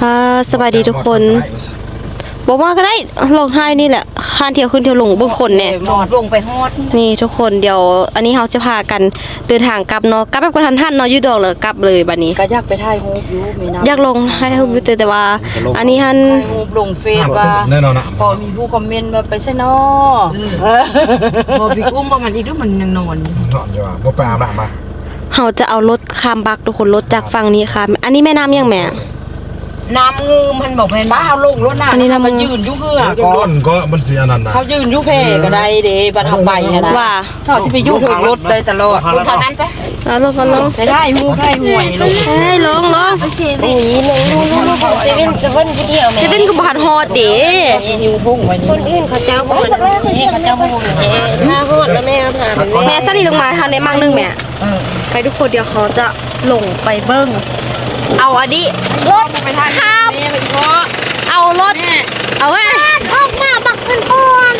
ฮ่าสบายดีทุกคนบอกว่าก็ได้ลงท้ายนี่แหละข้านเที่ยวขึ้นเที่ยวลงเบื้องคนเนี่ยหมอดลงไปฮอด นี่ทุกคนเดี๋ยวอันนี้เราจะพากันเดินทางกลับเนาะกลับแบบกระทันหันเนาะอยูดอกเลยกลับเลยบัดนี้ก็อยากไปถ่ายรูปอยู่มีน้ำอยากลงให้ได้รูปอยู่แต่ว่า อันนี้ฮันถ่ายรูปลงเฟซว่าแน่นอนนะพอมีผู้คอมเมนต์ว่าไปซะเนาะบอพี่กุ้มประมาณอีกด้วยมันยังนอนอยู่นอนจะว่าบ่ไปอาบน้ำมาเราจะเอารถข้ามบักทุกคนรถจากฝั่งนี้ค่ะ อันนี้แม่น้ำยังแม่ น้ำงืมมันบอกแม่นบ้าบ้าเอาลงรถน่ะอันนี้นะมึมันงยืนอยู่เฮือก็ก็ร้อนก็มันเสียนั่นนะ เขายืนอยู่แพก็ได้เด้บัดทำไปหั้นนะว่าเขาสิไปอยู่ถึงรถได้ตลอดเท่านั้นไปเอาลงกันลงได้ได้ฮู้ได้ห่วยลงเฮ้ยลงลงเซเว่นเซเว่นเซเว่นเที่ยวแม่จะเป็นกับบาดฮอดเด้มีนิ้วพุ่งไว้นี่คนอื่นเขาเจ้าบ่นนี่เขาเจ้าบ่นเอ๊ะถ้าฮอดแล้วแม่ถามแม่แม่สลีลงมาทางในมั่งหนึงแม่ไปทุกคนเดี๋ยวเขาจะลงไปเบิ้ง เอาอันนี้รถข้ามเอารถเอาไว้ออกมาบักเป็นอ่อน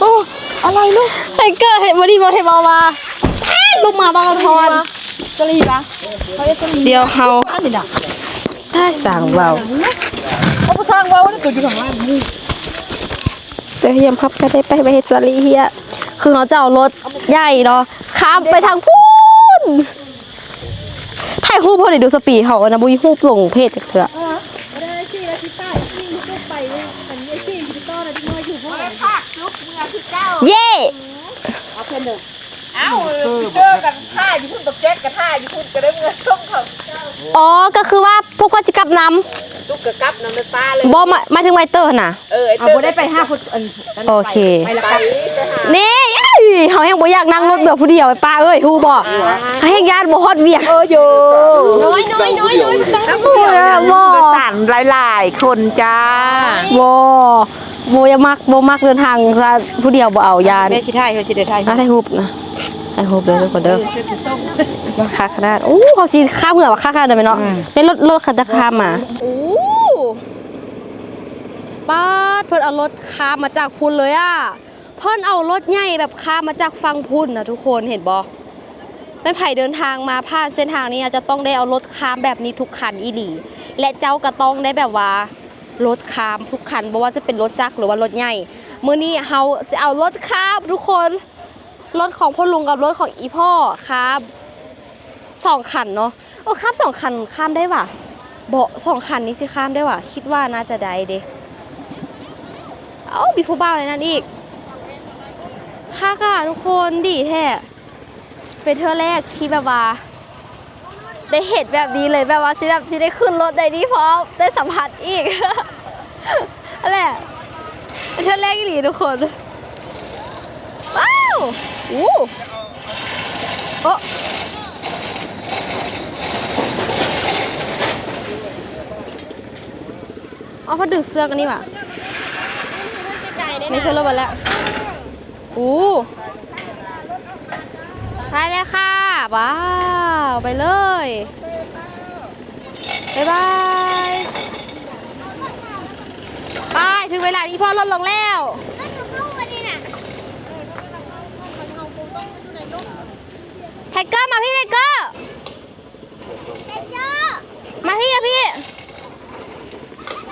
โอ้อะไรลูกไทเกอร์เห็นบอดี้บอลเทบอลมาเอ๊ะลงมาบางทอนจะรีบอะเดี๋ยวเขาอันนี้น่ะได้สั่งเบาเขาบ่สร้างเว้านี่ตัวอยู่ข้างล่างนี่เดี๋ยวเฮียมพับก็ได้ไปไปเฮดซารีเฮียคือเขาจะเอารถใหญ่เนาะข้ามไปทางพูน ถ่ายรูปพอดีดูสปีดเขานะบุยรูปลงเพจเถอะเย่เอ้าเจอกันท่าอยู่พุ่นกับแจ๊กกับท่าอยู่พุ่นก็ได้เงินส่งเขาอ๋อ ก็คือว่าพวกเขาจะกลับนตุกกะกับน้ำในปลาเลยำบอมามาถึงไวเตอร์น่ะ เออไอ้เอาเต้บ่ได้ไปห้าคนอันโอเค ไปละไปไปหานี่เอ้ยเขาแห้งบ่อยากนั่งรถเบื่อผู้เดียวไอ้ป้าเอ้ยฮู้บ่เขาแห้งญาติบ่ฮอดเวียงเออโยน้อยน้อยน้อยน้อยบ่บ่สั่นหลายๆคนจ้าบ่บ่อยากมักบ่มักเดินทางซะผู้เดียวบ่เอาญาติแม่ชิไทยเขาชิไทยน่าได้ฮูบนะ ได้ฮูบเด้อทุกคนเด้อค่าขนาดโอ้เขาสิข้ามเหือว่าค่าขนาดนั้นไหมเนาะในรถรถคันจะข้ามมาโอ้ป้าดเพิ่นเอารถข้ามมาจากพุ่นเลยอะเพิ่นเอารถใหญ่แบบข้ามมาจากฝั่งพุ่นนะทุกคนเห็นบ่แม่ไผ่เดินทางมาผ่านเส้นทางนี้อาจจะต้องได้เอารถข้ามแบบนี้ทุกคันอีหลีและเจ้าก็ต้องได้แบบว่ารถข้ามทุกคันบ่ว่าจะเป็นรถจักรหรือว่ารถใหญ่มื้อนี้เฮาสิเอารถข้ามทุกคน รถของพ่อลุงกับรถของอีพ่อครับสองคันเนาะโอ้ข้ามสองคันข้ามได้ว่ะเบาสองคันนี้สิข้ามได้ว่ะคิดว่าน่าจะได้เด้เอ้ามีผู้บ่าวในนั้นอีกค่ากะทุกคนดีแท้เป็นเธอแรกที่แบบว่าได้เห็นแบบนี้เลยแบบว่าสิแบบสิได้ขึ้นรถได้ดีพร้อมได้สัมผัสอีกนั่นแหละเป็นเธอแรกอีหลีทุกคน อู้โอะเอาเขาดึงเสื้อกันนี่หว่านี่คือรถมาแล้วอู้ไปเลยค่ะ ว้าว ไปเลยบ๊ายบายไปถึงเวลาที่พ่อลดลงแล้ว แล้วหนูเข้ามาดิน่ะ ไทเกอร์มาพี่ไทเกอร์เจ้ามาพี่อะพี่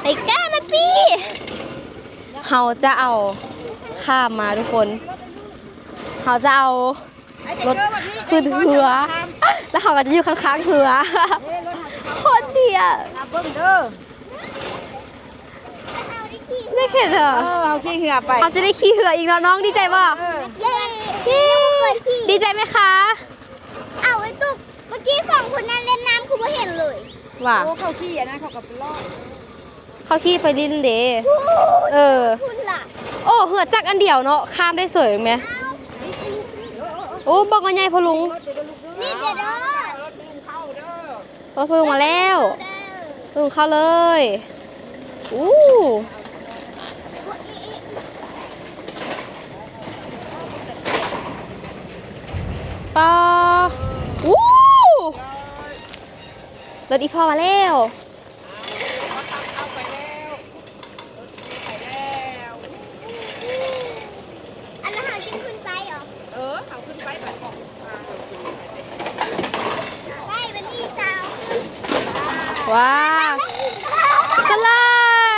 ไทเกอร์มาพี่เขาจะเอาข้ามมาทุกคนเขาจะเอารถขึ้นเหือแล้วเขาก็จะอยู่ข้างๆเหือคนเดียวเบิ่งเด้อไม่เห็นเหรอเออเอาขี้เหือไปเขาจะได้ขี่เหืออีกแล้วน้องดีใจป่ะเย้ยังไม่เคยขี่ดีใจไหมคะเอาไอ้ตุ๊ กเมื่อกี้สองคนนั้นเล่นน้ำคือไม่เห็นเลยว่าโอ้เขาขี้อะนะเขากับรอดเขาขี่ไปลินเดเออ คุณล่ะโอ้เหือจักอันเดียวเนาะข้ามได้เสยไหมโอ้บอกกันใหญ่พอลุงนี่เดี๋ยวเด้อรถพอลุงมาแล้วพอลุงเข้าเลยอู้ปาอู้ รถอีพ่อมาแล้วอันนั้นหากินขึ้นไปเหรอ เออเขาขึ้นไปแบบของได้วันนี้ว้าวกันเล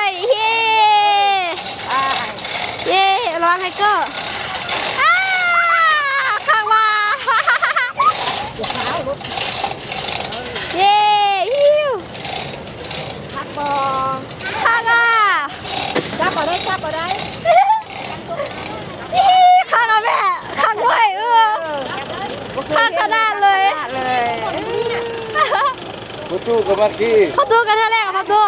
ยเย้ เย้ระวังไฮเกอร์อ้าข้างมาเย้ฮิว พักบอ ข้างอะ จั บมาได้จับมาได้ฮิข้างอะแม่ข้างด้วยเออข้างกระดานเลยเลยประตูก็มาขี่ประตูกันเท่าแรกกับประตู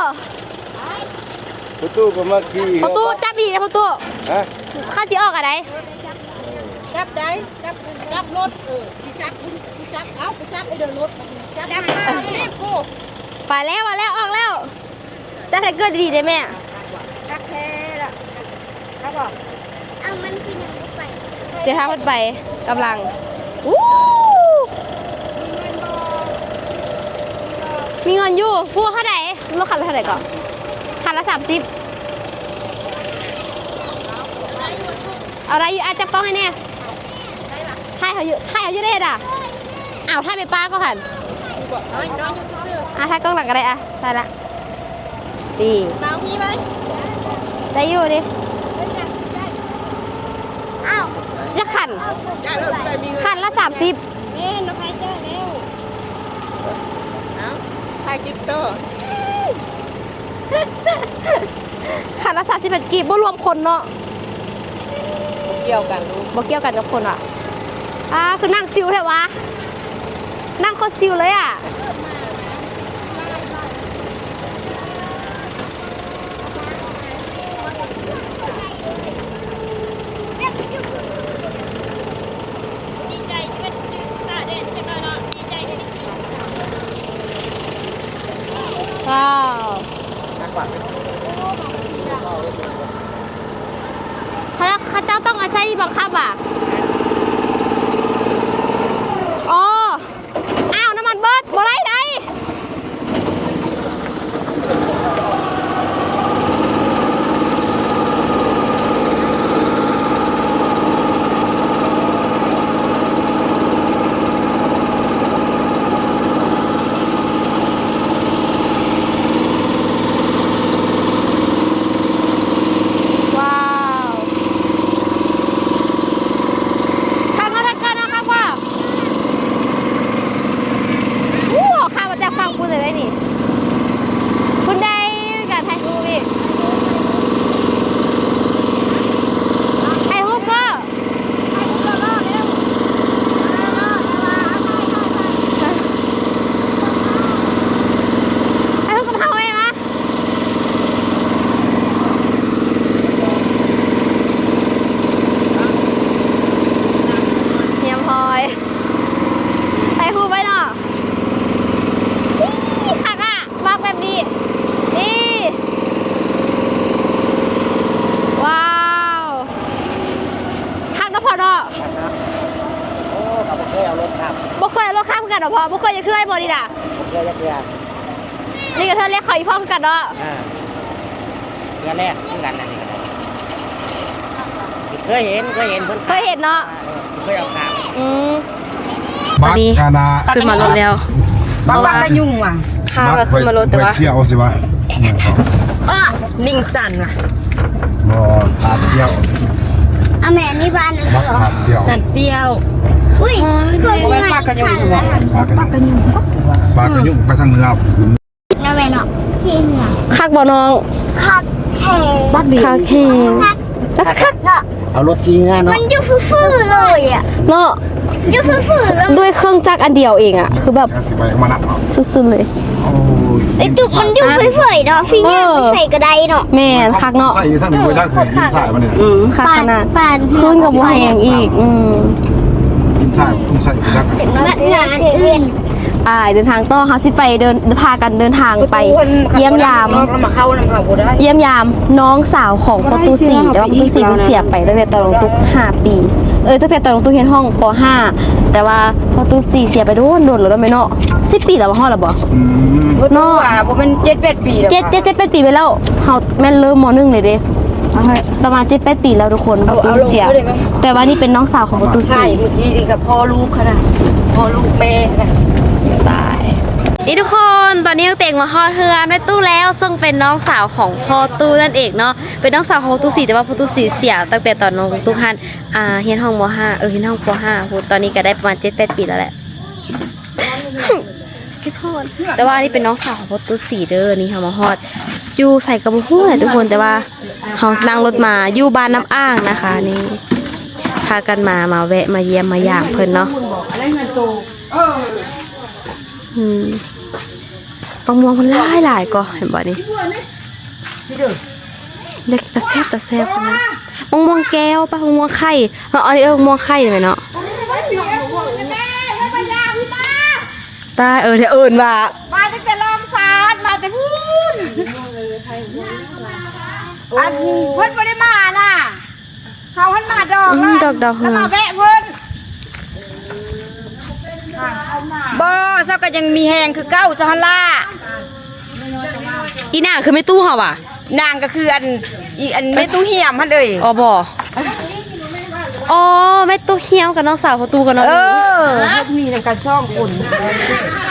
ประตูก็มาขี่ประตูจับดีนะประตูฮะข้าสิออกอะไรจับได้จับจับรถเออสิจับสิจับเอาไปจับไปเดินรถจับจับโก้ไปแล้วมาแล้วออกแล้วจับไทเกอร์ดีๆได้แม่ จับแท้ละครับบอกเอามันคือยังไม่ไปเดี๋ยวทางมันไปกำลังอู้มีเงินอยู่พูดเท่าไหร่รถคันละเท่าไหร่ก่อนคันละสามสิบเอาอะไรอยู่อาจับกล้องให้แน่ถ่ายเขาอยู่ถ่ายเขาอยู่ได้เห็นอะอ้าวถ่ายไปป้าก็หันน้อยน้อยอยู่ซื่ออะถ่ายกล้องหลังก็ได้อะถ่ายละดีๆมาพี่ไหม ได้อยู่ดิอ้าวจะขัน เอาผมได้แล้วได้มีขันละสามสิบเล่นน้องไผ่เจ้าเร็วเอาถ่ายคลิปโตขันละสามสิบเป็นกีบบ่รวมคนเนาะเกี่ยวกันลูกบ่เกี่ยวกันกับคนอะอ่าคือนั่งซิวแท้วะ นั่งโคตรซิวเลยอะว้ นกันนั่นนี่ก็ได้เคยเห็นเคยเห็นเพิ่นเคยเห็นเนาะเคยเอาขับอืมบักกานาขึ้นมารถแล้วบ้าบ้าก็ยุ่งว่ะข้าวแล้วขึ้นมารถแต่ว่าไเสี่ยวสิวะเนี่ยเขานิ่งสั่นว่ะบ่ขาดเสี่ยวเอาแม่นี่บ้านนั่นบักเหรอขาดเสี่ยวสั่นเซี่ยวอุ้ยส่วนยังไงขันแล้วปากกันยุ่งปากกันยุ่งไปทางเหนือนะแม่เนาะที่เหนือคักบ่น้อง คักแหงคักแฮงคักคักคักเนาะเอารถขี่งานมัเนาะนอยู่ฟื้อๆเลยอะเนาะอยู่ฟื้อๆเลยด้วยเครื่องจักรอันเดียวเองอะ คือแบบแค่สิไปมานักเนาะสุดๆเลยโอ้ยไอ้จุกมันอยู่เฉยๆเนาะพี่เนี่ยไม่ใส่กระไดเนาะแม่นคักเนาะใส่อยู่ทางนี้ไว้ทางคือกินสายมันนี่อืมคักขนาดปานขึ้นกับบ่แหงอีกอืมกินสายทุ่งใส่ไปทางถึงนัดงานเรียน อ่าเดินทางต่อเขาสิไปเดินพากันเดินทางไป เยี่ยมยามน้องมาเข้านำเขาบ่ได้ เยี่ยมยามน้องสาวของประตูสี่แต่ว่าประตูสี่มันเสียไปตั้งแต่ตอนลงตุกห้าปี เออตั้งแต่ตอนลงตุกเรียนห้องปห้าแต่ว่าประตูสี่เสียไปโดนโดนแล้วได้ไหมเนาะสิบปีแล้วว่าห้องแล้วบ่อืมบ่รู้ว่าบ่แม่น7-8ปีแล้วเจ็ดเจ็ดเจ็ดแปดปีไปแล้วเขาแม่นเริ่มมหนึ่งเลยเด้ประมาณเจ็ดแปดปีแล้วทุกคนประตูเสีย แต่ว่านี่เป็นน้องสาวของประตูใช่สี่เมื่อกี้นี่กับพ่อลูกค่ะนะพ่อลูกแม่นะตาย นี่ทุกคนตอนนี้ยังเต่งมาฮอดเฮือนแม่ตู้แล้ว ซึ่งเป็นน้องสาวของพ่อตู้นั่นเองเนาะเป็นน้องสาวของพ่อตู้สีแต่ว่าพ่อตู้สีเสียตั้งแต่ตอนน้องตู้ฮันอ่าเฮียนห้องมห้าเออเฮียนห้องปห้าพูดตอนนี้ก็ได้ประมาณเจ็ดแปดปีแล้วแหละคิดฮอดแต่ว่านี่เป็นน้องสาวของพ่อตู้สีเด้อนี่ค่ะมาฮอดอยู่ใส่กระบุ้งแหละทุกคนแต่ว่าเขานั่งรถมาอยู่บ้านน้ำอ่างนะคะนี่พากันมามาแวะมาเยี่ยมมาย่างเพิ่นเนาะอืม ปังม่วงมันหลายหลายก็เห็นบ่นี่เล็กตะแซบตะแซบนะปังม่วงแก้วปะปังม่วงไข่เอาอันนี้เออปังม่วงไข่ไหมเนาะตายเออเดี๋ยวเอิญว่ามาตั้งแต่ลองสารมาแต่พูนอันเพิ่นบ่ได้มาน่ะเขาเพิ่นมาดอกอืมน่ะดอกดอกแล้วเหือมาแวะเพิ่น บ่เซาก็ยังมีแหงคือเก้าซะหั่นล่ะอีนางคือไม่ตู้เหรอวะนางก็คืออันอีอันไม่ตู้เหี่ยมหั่นเด้ยอ๋อบ่อ๋อแม่ตู้เฮี้ยวกับน้องสาวพอตู้กับน้องเอหนูอมีนำกันซ่องคน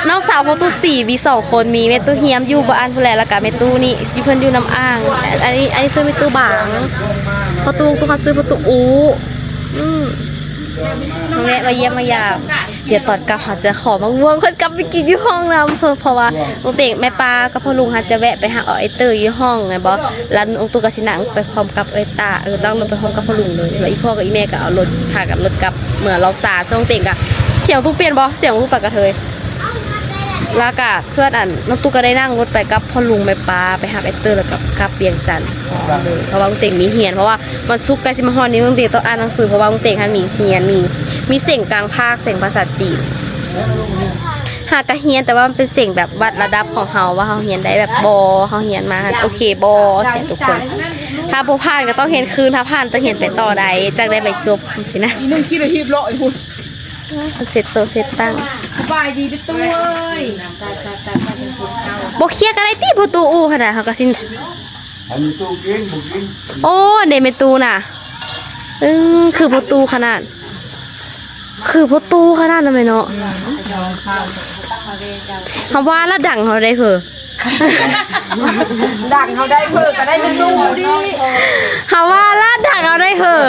น้องสาวพอตู้สี่มีสองคนมีแม่ตู้เฮี้ยมอยู่บ้านผู้แลแล้วก็แม่ตู้นี่อยู่เพิ่นอยู่น้ำอ่าง อันนี้อันนี้ซื้อแม่ตู้บางพอตู้ตู้เขาซื้อพอตู้อูอืม น้องแม่มาเยี่ยมมายามเดี๋ยวตอนกลับหาจะขอมาว่วงคนกลับไปกินอยู่ห้องน้ำเพราะว่าลุงเต่งแม่ปลากับพ่อลุงเขาจะแวะไปหาเอไอ้เตยอยู่ห้องไงบอแล้วองตุกับชินังไปพร้อมกับเอ้ตาเอองลงไปพร้อมกับพ่อลุงเลยแล้วอีพ่อกับอีแม่ก็เอารถพากับรถกลับเหมือนลอกสาส่งเต่งกะเสียงตุกเปลี่ยนบอสเสียงตุกปากกระเทย แล้วก็เพื่อนอันน้องตุ๊กก็ได้นั่งรถไปกับพ่อลุงแม่ปลาไปหาไอเตอร์แล้วกับกับเปียงจันทร์เลยเพราะว่าลุงเต่งมีเฮียนเพราะว่ามันซุกใกล้สิมาฮอนนี้ลุงเต่งต้องอ่านหนังสือเพราะว่าลุงเต่งท่านมีเฮียนมีมีเสียงกลางภาคเสียงภาษาจีนหากะเฮียนแต่ว่ามันเป็นเสียงแบบวัดระดับของเฮาว่าเฮาเฮียนได้แบบบอเฮาเฮียนมาโอเคบอเสียงทุกคน ถ้าบ่ผ่านก็ต้องเห็นคืนถ้าผ่านต้องเห็นไปต่อใดจักได้ไปจบสินะอีนึงคิดเลยฮีบเลาะไอ้พุ่นเสร็จโตวเสร็จตั้ง สบายดีไปตู้เอ้ยบ่เคลียร์กันได้ติประตูอูขนาดเฮาก็สิอันนี้ตู้กินบุกินโอ้เดเมตูน่ะอืมคือประตูขนาด คือประตูขนาดนั้นไหมเนาะคำว่าละดังเขาได้คือดังเขาได้เพิ่นก็ได้ไปตู้ดิคำว่าละดังเขาได้คือ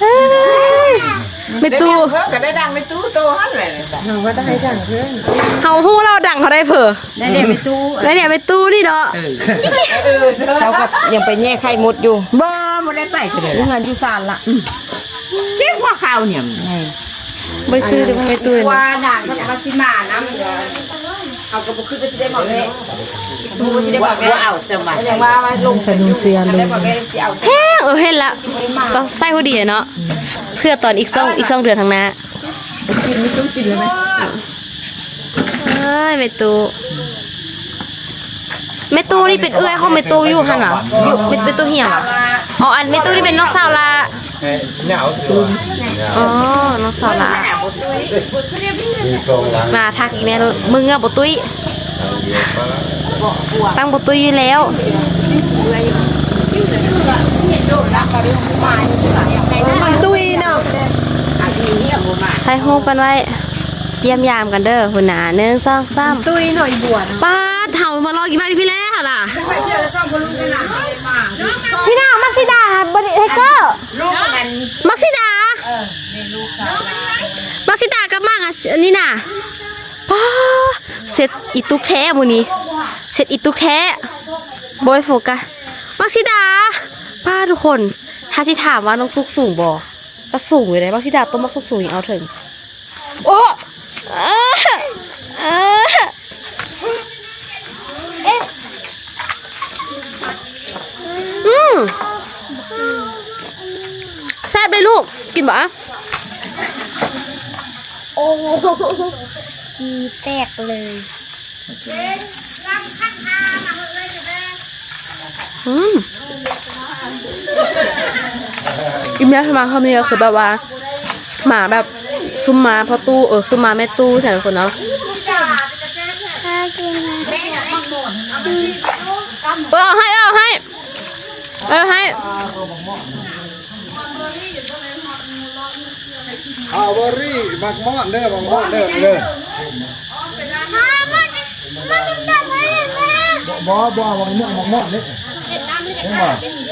เฮ้ย เมตูเพิ่นก็ได้ดังไปตู้โตหั่นแหละเฮาฮู้เราดังเขาได้เผอได้เดี๋ยวไปตู้แล้วเนี่ยเมตูนี่เนาะเขาก็ยังไปแย่ไข่มดอยู่บ่บ่ได้ไปเลยงานอยู่ศาลละเรียกว่าข้าวเนี่ยบ่ได้ซื้อเดี๋ยวเมตูเลยว่าเนาะด่างก็จะมาสิมานะมันก็เอากระปุกขึ้นไปสิได้บอกแม่ดูสิได้บอกแม่เอาเสื้อมาอย่างว่าว่าลงใส่นุ่งเสื้อเลยได้บอกแม่สิเอาแห้งเออเห็นละก็ใส่พอดีอะเนาะเพื่อตอนอีกสองอีกสองเดือนข้างหน้ากินไม่ต้องกินเลยไหมเอ้ยเมตูเมตูนี่เป็นเอื้อยของเมตูอยู่หั่นหรออยู่เมเมตูเหี่ยวเหรออ๋ออันเมตูนี่เป็นน้องสาวละเฮ้ยเนี่ยเอาเสืออ๋อน้องสาวละมีตรงหลังมาทักอีแม่เลยมึงอะบ่ตุ้ยตั้งบ่ตุ้ยอยู่แล้วตุ้ยเนาะ ไทยโฮมกันไว้ เยี่ยมยามกันเด้อหุ่นหนาหนึ่งสองสามตุ้ยหน่อยบวชป้าเถ่ามารอกี่บ้านพี่แล้วล่ะไม่เชื่อแล้วต้องคนรู้กันนะพี่นามักซิดาบริไทเกอร์ลูกมันมักซิดามักซิดากับมังอะอันนี้น่ะป้าเสร็จอีตุกแท้มูนี้เสร็จอีตุกแท้บอยโฟกัสมักซิดาป้าทุกคนถ้าสิถามว่าน้องตุกสูงบ่ ก็สูงอยู่เลยมักซิดาตัวมักสูงๆเอาถึง โอ้เอ้อเอ้ออืมแซ่บเลยลูก กินบ่อะโอ้โหมีแตกเลยอืม อีเมียทำมาคำนี้ก็คือแบบว่า หมาแบบซุมมาพอตู้เออซุมมาแม่ตู้ใช่ไหมคนเนาะถ้ากินนะเออเอาให้เอาให้เอาให้เอาบอรี่มักมอนเด้อมักมอนเด้อเด้อถ้ามันจะบ่บ่เอาหมกหมกหมกนี่เห็นน้ำนี่บ่เนี่ย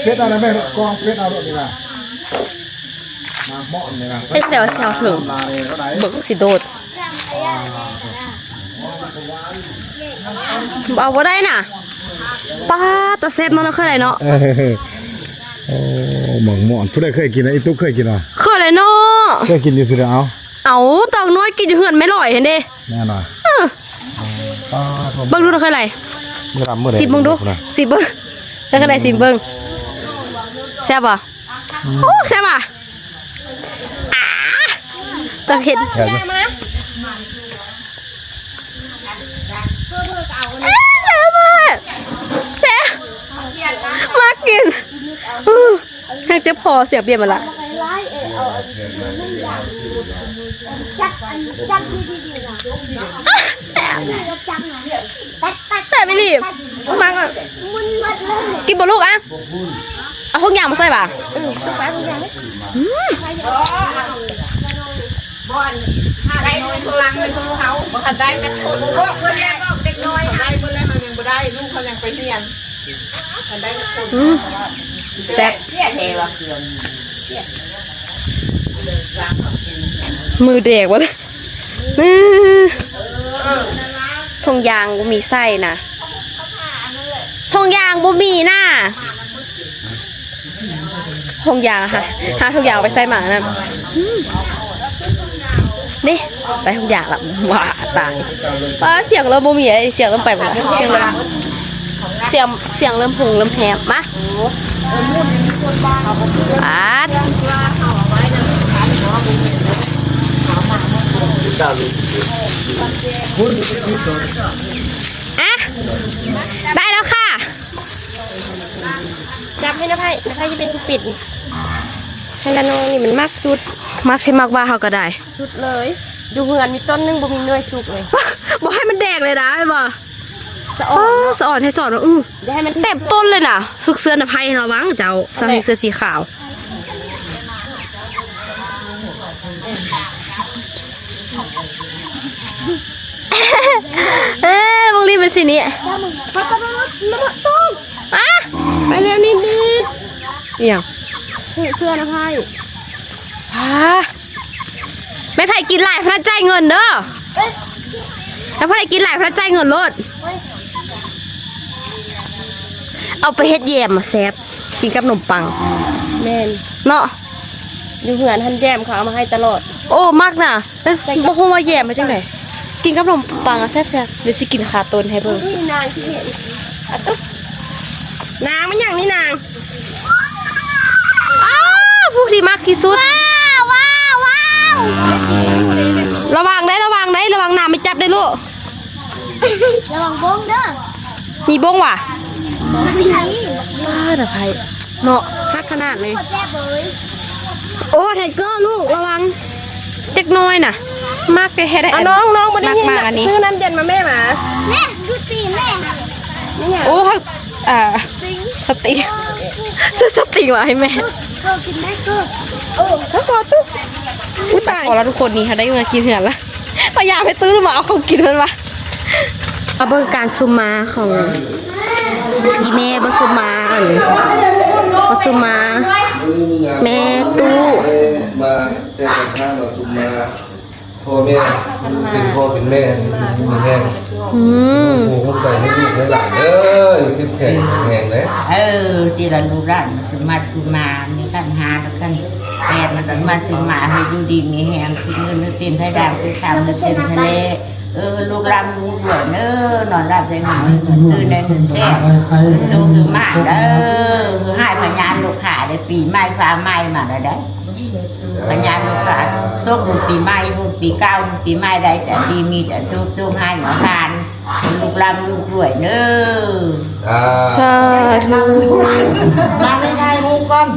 เพชรเอาแล้วแม่กองเพชรเอาด้วยดีกว่ามาหมกนี่นะเอ๊ะแต่ว่าแซวถึงลาเลยเท่าไหร่เบิกสิโดดเอาบ่ได้น่ะป้าตะเซฟมันแล้วคืออะไรเนาะเออโอ้หมกหมกผู้ใดเคยกินนะไอ้ตุ๊กเคยกินอะคืออะไรเนาะเคยกินอยู่สิเอาเอาตองน้อยกินอยู่เหือนไม่ลอยเห็นเด้แน่นอนเออป้าผมเบิ่งดูหน่อยคืออะไรเมื่อรำเมื่อใดสิบเบิ่งดูนะสิบเบิ่งแล้วคืออะไรสิบเบิ่ง แซ่บป่ะโอ้แซ่บป่ะอ่าตะเห็นอยากจะเอ๊ะแซ่บมากแซ่บมากินแค่จะพอเสียเบียร์มาละแซ่บไม่รีบมากอะกินบ่ลูกอะ เอาทุกอย่างมาใส่ป่ะตุ๊กไปทุกอย่างเลยได้น้อยพลังเป็นของเขาบ่ทันได้แม่คนบ่เพิ่นแล้วก็เด็กน้อยได้เพิ่นแล้วมันยังบ่ได้ลูกเขายังไปเรียนทันได้คนอืมแซ่บเสียเทว่าเครื่องมือเด็กวะอื้อทงยางบ่มีไส้นะทงยางบ่มีน่ะ ทงยางค่ะหาทงยางเอาไปใส่หมานั่นอืมนี่ไปทงยางละว้าตายป้าเสียงเริ่มบ่มีไอ้เสียงเริ่มไปหมดละเสียงเริ่มเสียงเสียงเริ่มหงเริ่มแหบมาอาดอะได้แล้วค่ะ จับ ให้นะไพ่นะไพ่จะเป็นผู้ปิดทางด้านน้องนี่มันมากสุดมักให้มักว่าเขาก็ได้ สุดเลย ดูเหือนมีต้นหนึงบ่มีเนยสุกเลยบอกให้มันแดกเลยนะไอ้บ่สะอ๋อ่ออนเนาะสะอ่อนให้สอนว่าอือเดี๋ยวให้มันเต็มต้นเลยน่ะสุกเสื้อนะไพ่เราบ้างเจ้าสร้างเสื้อสีขาวเอ๊ะมึงรีบไปสินี่เขาก็ต้องระเบิดตุ้มอะไปเร็วนิดนิด เอี่ยงเสื้อนะไพ่อ่าไม่ไผ่กินหลายพระจ่ายเงินเด้อเอ้ยแล้วพระกินหลายพระจ่ายเงินโลดเอาไปเฮ็ดแยมมาแซบกินกับขนมปัง แม่นเนาะดูเหือนทันแยมเขาเอามาให้ตลอด โอ้มากน่ะเป็นบ่ฮู้ว่าแยมมาจังไดกินกับขนมปังอะแซ่บๆเดี๋ยวสิกินขาต้นให้เบิ่งนี่นางที่เห็นอะตุ๊บนางมันอย่างนี้นางอ้าวพวกที่มากที่สุดว้าวว้าวว้าวระวังได้ระวังได้ระวังน้ำไม่จับได้ลูก ระวังบงเด้อมีบ้งว่ะมันมีอ้าดะไผเนาะคักขนาดเลยหมดแซ่บเลย โอ้ไทเกอร์ลูกระวังเด็กน้อยน่ะ มากแค่ได้อะน้องน้องมาได้มากยินมากอันนี้ซื้อน้ำเย็นมาแม่หมาแม่ดูตีแม่นี่ไงโอ้เขาอ่าสติซื้อสติมาให้แม่ เกิดกินได้เกิดถ้าพอตุ๊กอุ้ยตายพอแล้วทุกคนนี่ค่ะได้เงินกินเหือนละพยายามให้ตื้อมาเอาของกินมันมาเอาเบิ่งการซุมมาของอีแม่บ่ซุมมาอันบ่ซุมมา แม่ตู้มาแต่งข้าวมาสุมมาพ่อแม่เป็นพ่อเป็นแม่มีแห้ง อืมโอ้โหใส่ให้ลูกให้หลานเด้อเข้มแข็งแข็งเลยเออที่เราดูรันสมาสุมามีขั้นหาแล้วขั้นแปดมันสมาสุมาให้ดูดีมีแหงคือเงินนึกตีนให้ดาวคือขาวนึกเต็นทะเล เออลูกรำลูกหลวนเออนอนรับใจหายตื่นในมือแซ่บคือสู้คือมาเด้อคือให้พญานลูกขาได้ปีใหม่ฟ้าใหม่มาแล้วได้พญานลูกขาตกบุญปีใหม่บุญปีเก้าบุญปีใหม่ได้แต่ดีมีแต่สู้สู้ให้หทานลูกรำลูกรวยเด้ออ่าสาธุมาไม่ได้ลูกก่อน